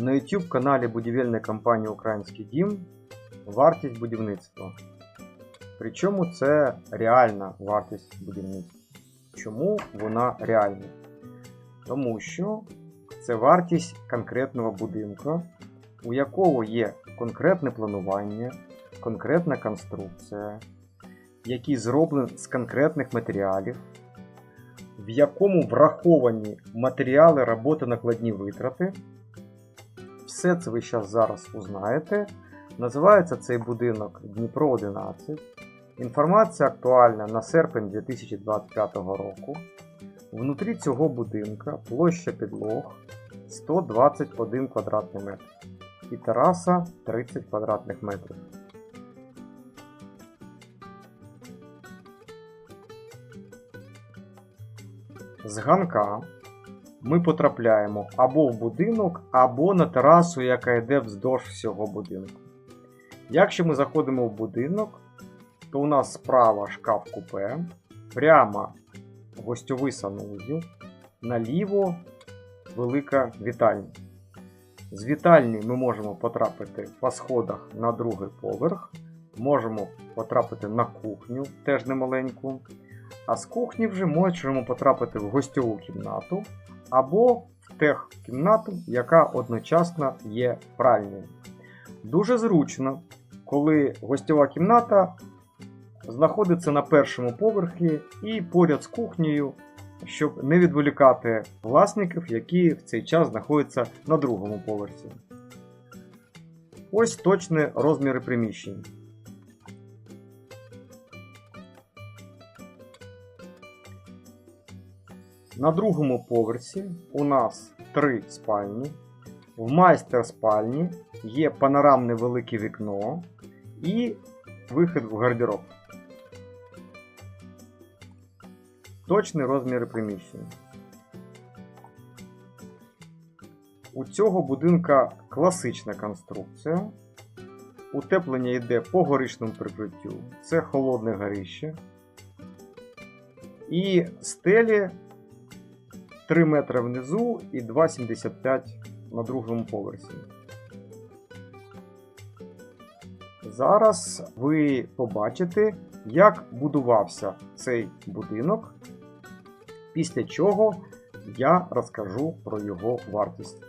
На YouTube каналі будівельної компанії Український дім вартість будівництва. Причому це реальна вартість будівництва. Чому вона реальна? Тому що це вартість конкретного будинку, у якого є конкретне планування, конкретна конструкція, який зроблений з конкретних матеріалів, в якому враховані матеріали роботи накладні витрати. Все це ви зараз зараз узнаєте. Називається цей будинок Дніпро 11. Інформація актуальна на серпень 2025 року. Внутрі цього будинка площа підлог 121 квадратний метр і тераса 30 квадратних метрів. З ганка ми потрапляємо або в будинок, або на терасу, яка йде вздовж всього будинку. Якщо ми заходимо в будинок, то у нас справа шкаф купе, прямо гостьовий санузел, наліво велика вітальня. З вітальні ми можемо потрапити по сходах на другий поверх, можемо потрапити на кухню, теж немаленьку. А з кухні вже можемо потрапити в гостьову кімнату або в тех кімнату, яка одночасно є пральною. Дуже зручно, коли гостьова кімната знаходиться на першому поверхі і поряд з кухнею, щоб не відволікати власників, які в цей час знаходяться на другому поверсі. Ось точні розміри приміщень. На другому поверсі у нас три спальні. В майстер спальні є панорамне велике вікно і вихід в гардероб. Точні розміри приміщення. У цього будинка класична конструкція. Утеплення йде по горичному прикриттю. Це холодне горище. І стелі 3 метри внизу і 2,75 на другому поверсі. Зараз ви побачите, як будувався цей будинок, після чого я розкажу про його вартість.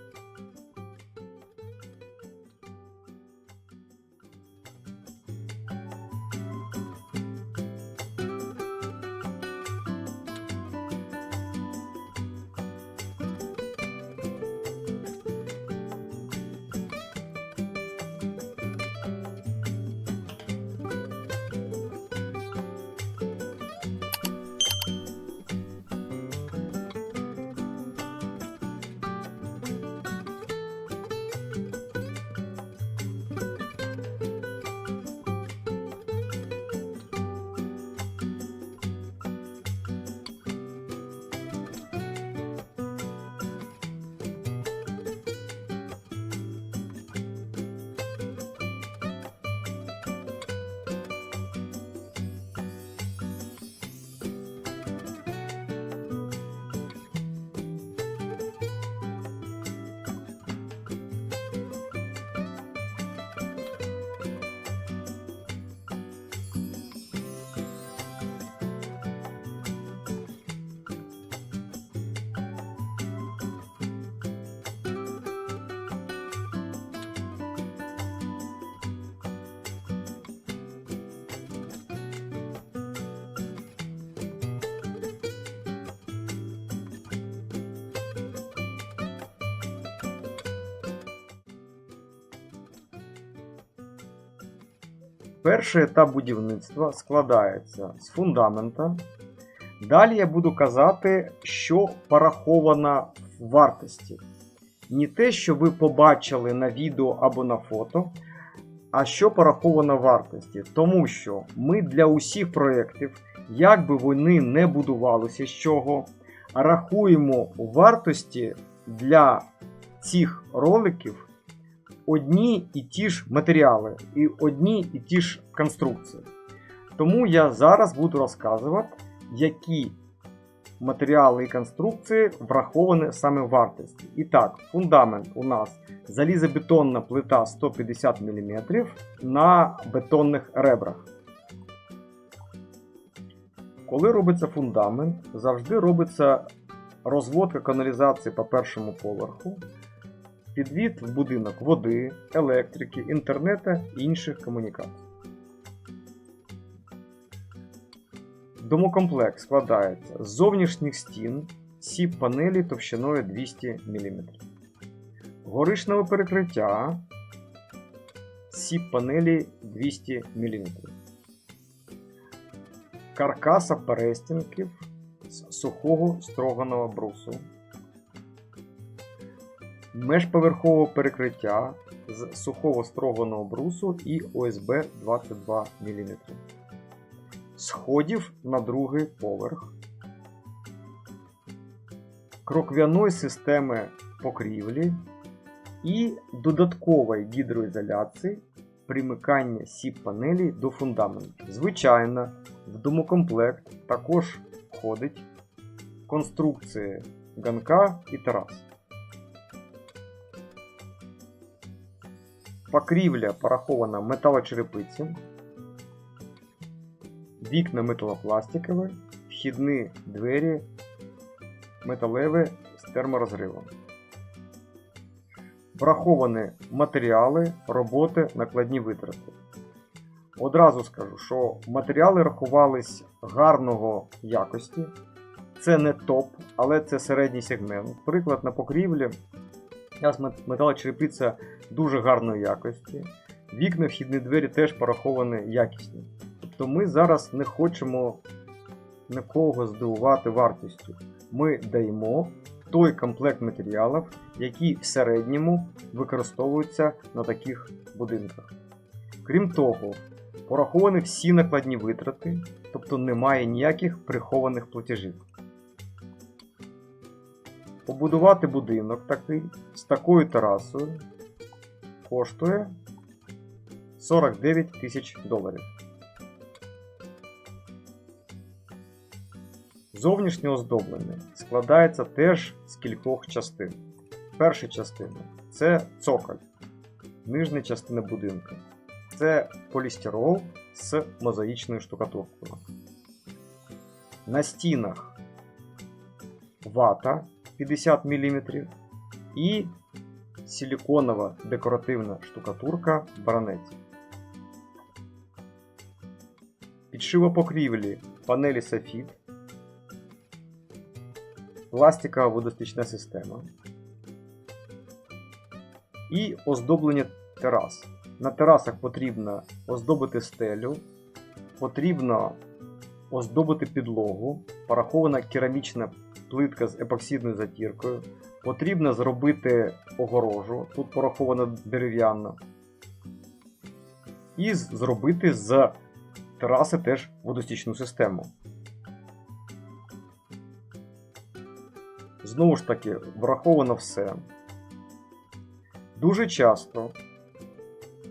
Перший етап будівництва складається з фундамента. Далі я буду казати, що пораховано в вартості. Не те, що ви побачили на відео або на фото, а що пораховано в вартості. Тому що ми для усіх проєктів, як би вони не будувалися з чого, рахуємо вартості для цих роликів одні і ті ж матеріали і одні і ті ж конструкції. Тому я зараз буду розказувати, які матеріали і конструкції враховані саме в вартості. І так, фундамент у нас залізобетонна плита 150 мм на бетонних ребрах. Коли робиться фундамент, завжди робиться розводка каналізації по першому поверху, підвід в будинок води, електрики, інтернету і інших комунікацій. Домокомплект складається з зовнішніх стін сіп панелі товщиною 200 мм. Горишневе перекриття сіп панелі 200 мм. Каркаса перестінків з сухого строганого брусу. Межповерхового перекриття з сухого строганого брусу і ОСБ 22 мм сходів на другий поверх, кроквяної системи покрівлі і додаткової гідроізоляції примикання сіп-панелі до фундаменту. Звичайно, в домокомплект також входить конструкції ганка і терас. Покрівля порахована металочерепиці, вікна металопластикові, вхідні двері металеві з терморозривом. Враховані матеріали, роботи, накладні витрати. Одразу скажу, що матеріали рахувались гарного якості. Це не топ, але це середній сегмент. Приклад на покрівлі. Яс металочерепиця дуже гарної якості. Вікна, вхідні двері теж пораховані якісні. Тобто ми зараз не хочемо нікого здивувати вартістю. Ми даємо той комплект матеріалів, які в середньому використовуються на таких будинках. Крім того, пораховані всі накладні витрати, тобто немає ніяких прихованих платежів. Побудувати будинок такий з такою терасою коштує 49 тисяч доларів. Зовнішнє оздоблення складається теж з кількох частин. Перша частина це цоколь, нижня частина будинку. Це полістирол з мозаїчною штукатуркою. На стінах вата 50 мм і силиконова декоративна штукатурка баранець. Підшива покрівлі панелі софіт пластикова водостічна система. І оздоблення терас. На терасах потрібно оздобити стелю, потрібно оздобити підлогу, порахована керамічна плитка з епоксидною затіркою. Потрібно зробити огорожу, тут порахована дерев'яна. І зробити з тераси теж водостічну систему. Знову ж таки, враховано все. Дуже часто,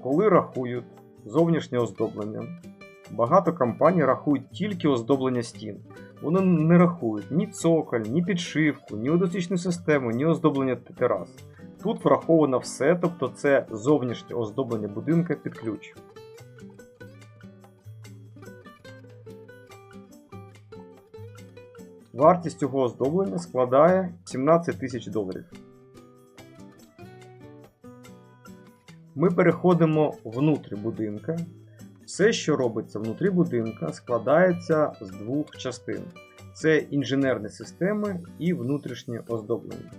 коли рахують зовнішнє оздоблення, багато компаній рахують тільки оздоблення стін. Вони не рахують ні цоколь, ні підшивку, ні водостічну систему, ні оздоблення терас. Тут враховано все, тобто це зовнішнє оздоблення будинка під ключ. Вартість цього оздоблення складає 17 тисяч доларів. Ми переходимо внутрі будинка. Все, що робиться внутрі будинка, складається з двох частин: це інженерні системи і внутрішнє оздоблення.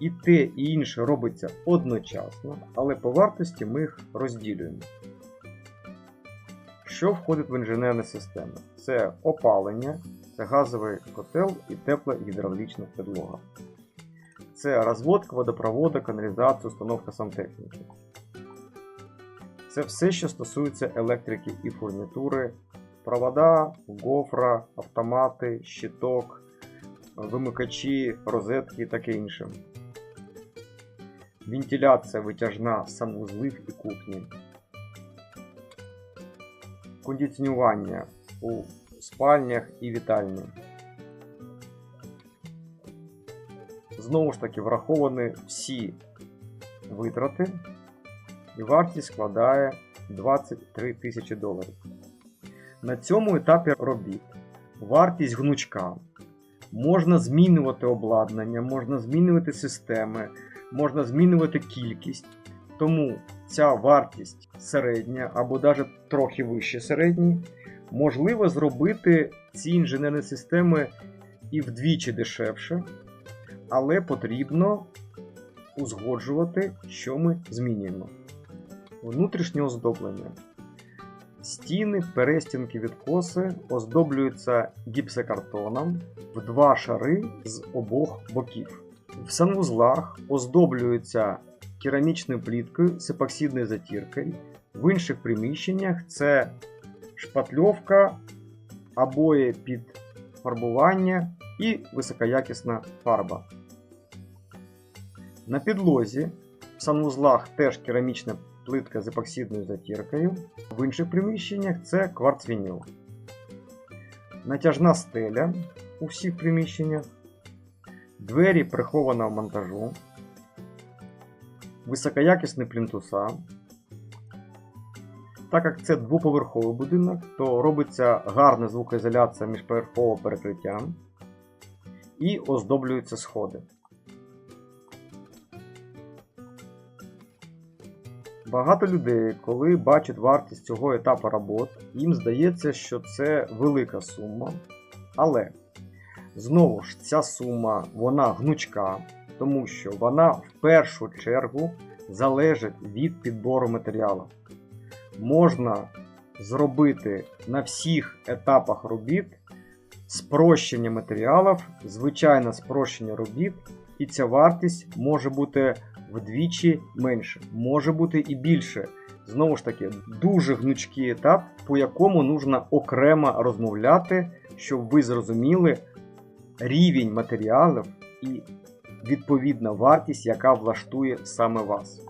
І те, і інше робиться одночасно, але по вартості ми їх розділюємо. Що входить в інженерні системи? Це опалення, це газовий котел і тепла гідравлічна підлога. Це розводка водопроводу, каналізація, установка сантехніки. Це все, що стосується електрики і фурнітури, провода, гофра, автомати, щиток, вимикачі, розетки і таке інше. Вентиляція витяжна санузлів і кухні. Кондиціонування у спальнях і вітальні. Знову ж таки, враховані всі витрати і вартість складає 23 тисячі доларів. На цьому етапі робіт вартість гнучка. Можна змінювати обладнання, можна змінювати системи, можна змінювати кількість. Тому ця вартість середня або навіть трохи вище середньої, можливо зробити ці інженерні системи і вдвічі дешевше, але потрібно узгоджувати, що ми змінюємо. Внутрішнє оздоблення. Стіни, перестінки, відкоси оздоблюються гіпсокартоном в два шари з обох боків. В санвузлах оздоблюються керамічною пліткою з епоксидною затіркою. В інших приміщеннях це шпатльовка, обої під фарбування і високоякісна фарба. На підлозі в санвузлах теж керамічна плитка з епоксидною затіркою. В інших приміщеннях це кварцвініл. Натяжна стеля у всіх приміщеннях, двері прихованого монтажу, високоякісні плінтуса. Так як це двоповерховий будинок, то робиться гарна звукоізоляція міжповерхового перекриття і оздоблюються сходи. Багато людей, коли бачать вартість цього етапу робот, їм здається, що це велика сума. Але знову ж ця сума вона гнучка, тому що вона в першу чергу залежить від підбору матеріалу. Можна зробити на всіх етапах робіт спрощення матеріалів, звичайне спрощення робіт, і ця вартість може бути вдвічі менше, може бути і більше. Знову ж таки, дуже гнучкий етап, по якому нужно окремо розмовляти, щоб ви зрозуміли рівень матеріалів і відповідна вартість, яка влаштує саме вас.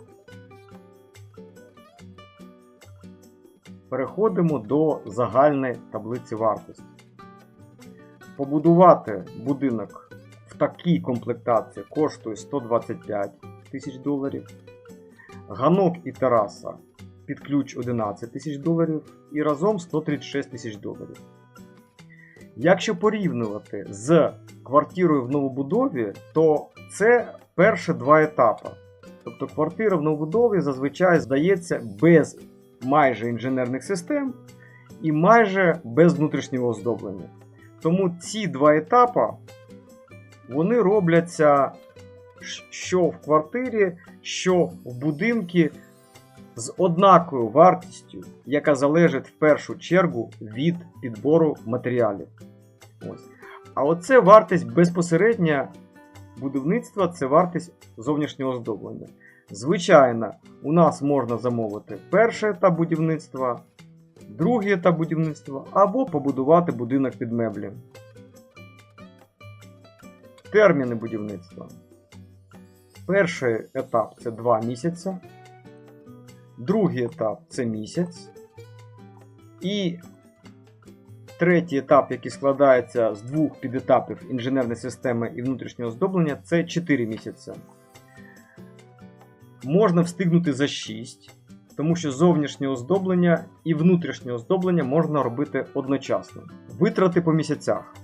Переходимо до загальної таблиці вартості. Побудувати будинок в такій комплектації коштує 125 тисяч доларів. Ганок і тераса під ключ 11 тисяч доларів і разом 136 тисяч доларів. Якщо порівнювати з квартирою в новобудові, то це перші два етапи. Тобто квартира в новобудові зазвичай здається без майже інженерних систем і майже без внутрішнього оздоблення. Тому ці два етапи вони робляться що в квартирі, що в будинку з однакою вартістю, яка залежить в першу чергу від підбору матеріалів. Ось. А оце вартість безпосередня будівництва це вартість зовнішнього оздоблення. Звичайно, у нас можна замовити перший етап будівництва, другий етап будівництва або побудувати будинок під меблі. Терміни будівництва. Перший етап це 2 місяці, другий етап це місяць. І третій етап, який складається з двох підетапів інженерної системи і внутрішнього оздоблення, це 4 місяці. Можна встигнути за 6, тому що зовнішнє оздоблення і внутрішнє оздоблення можна робити одночасно. Витрати по місяцях.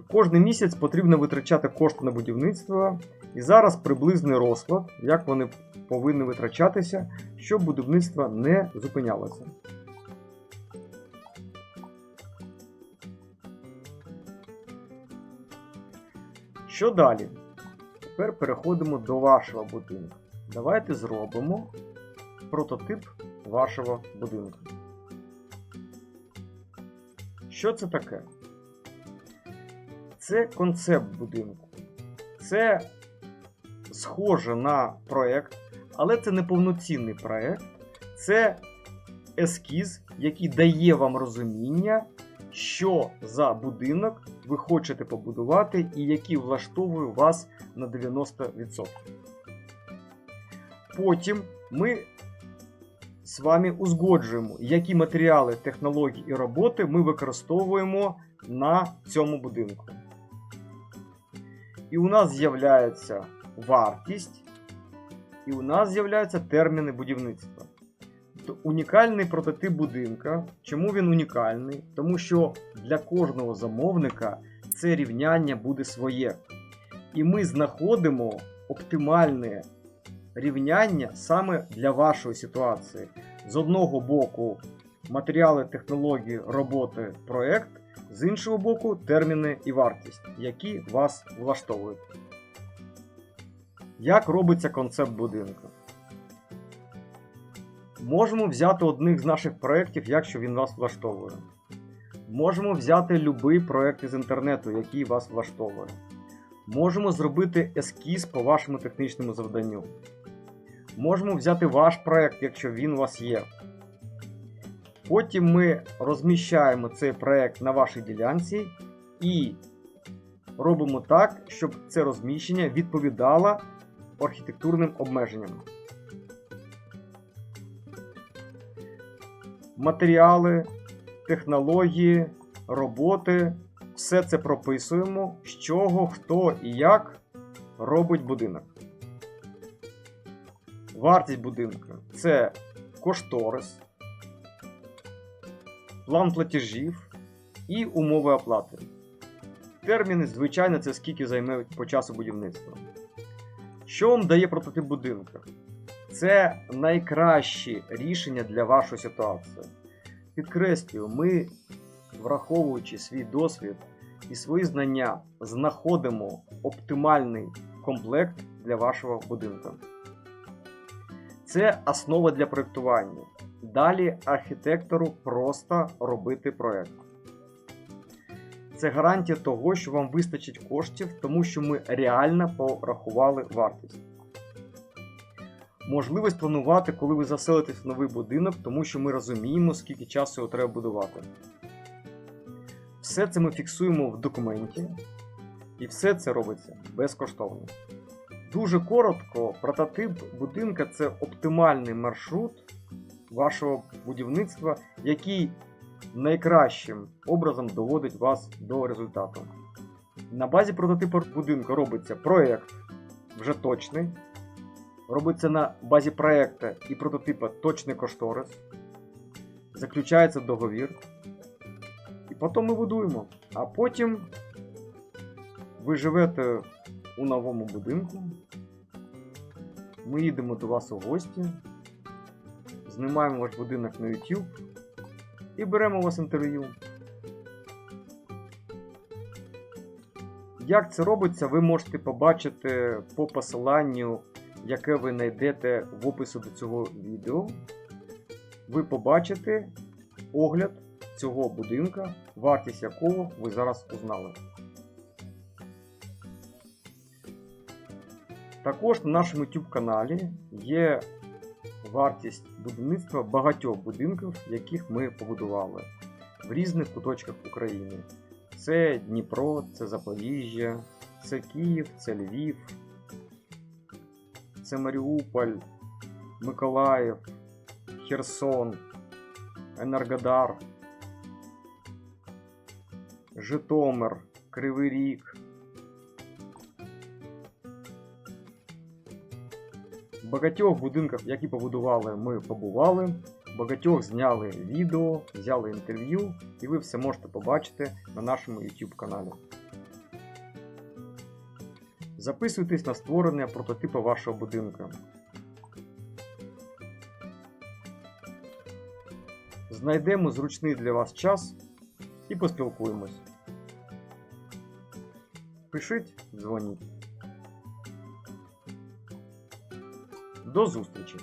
Кожний місяць потрібно витрачати кошти на будівництво, і зараз приблизний розклад, як вони повинні витрачатися, щоб будівництво не зупинялося. Що далі? Тепер переходимо до вашого будинку. Давайте зробимо прототип вашого будинку. Що це таке? Це концепт будинку. Це схоже на проєкт, але це не повноцінний проєкт. Це ескіз, який дає вам розуміння, що за будинок ви хочете побудувати і який влаштовує вас на 90%. Потім ми з вами узгоджуємо, які матеріали, технології і роботи ми використовуємо на цьому будинку. І у нас з'являється вартість, і у нас з'являються терміни будівництва. Унікальний прототип будинка. Чому він унікальний? Тому що для кожного замовника це рівняння буде своє. І ми знаходимо оптимальне рівняння саме для вашої ситуації. З одного боку, матеріали, технології, роботи, проект, з іншого боку, терміни і вартість, які вас влаштовують. Як робиться концепт будинку? Можемо взяти одних з наших проєктів, якщо він вас влаштовує. Можемо взяти будь-який проєкт із інтернету, який вас влаштовує. Можемо зробити ескіз по вашому технічному завданню. Можемо взяти ваш проєкт, якщо він у вас є. Потім ми розміщаємо цей проєкт на вашій ділянці і робимо так, щоб це розміщення відповідало архітектурним обмеженням. Матеріали, технології, роботи все це прописуємо, з чого, хто і як робить будинок. Вартість будинку це кошторис, план платежів і умови оплати. Терміни, звичайно, це скільки займе по часу будівництва. Що вам дає прототип будинку? Це найкраще рішення для вашої ситуації. Підкреслюю, ми, враховуючи свій досвід і свої знання, знаходимо оптимальний комплект для вашого будинку. Це основа для проєктування. Далі архітектору просто робити проєкт. Це гарантія того, що вам вистачить коштів, тому що ми реально порахували вартість. Можливість планувати, коли ви заселитесь в новий будинок, тому що ми розуміємо, скільки часу його треба будувати. Все це ми фіксуємо в документі, і все це робиться безкоштовно. Дуже коротко, прототип будинка це оптимальний маршрут вашого будівництва, який найкращим образом доводить вас до результату. На базі прототипу будинку робиться проєкт вже точний. Робиться на базі проєкту і прототипу точний кошторис. Заключається договір. І потім ми будуємо. А потім ви живете у новому будинку. Ми їдемо до вас у гості, знімаємо ваш будинок на YouTube і беремо у вас інтерв'ю. Як це робиться, ви можете побачити по посиланню, яке ви знайдете в описі до цього відео. Ви побачите огляд цього будинка, вартість якого ви зараз узнали. Також на нашому YouTube каналі є вартість будівництва багатьох будинків, яких ми побудували в різних куточках України. Це Дніпро, це Запоріжжя, це Київ, це Львів, це Маріуполь, Миколаїв, Херсон, Енергодар, Житомир, Кривий Ріг. Багатьох будинках, які побудували, ми побували. Багатьох зняли відео, взяли інтерв'ю, і ви все можете побачити на нашому YouTube каналі. Записуйтесь на створення прототипу вашого будинку. Знайдемо зручний для вас час і поспілкуємось. Пишіть, дзвоніть. До зустрічі!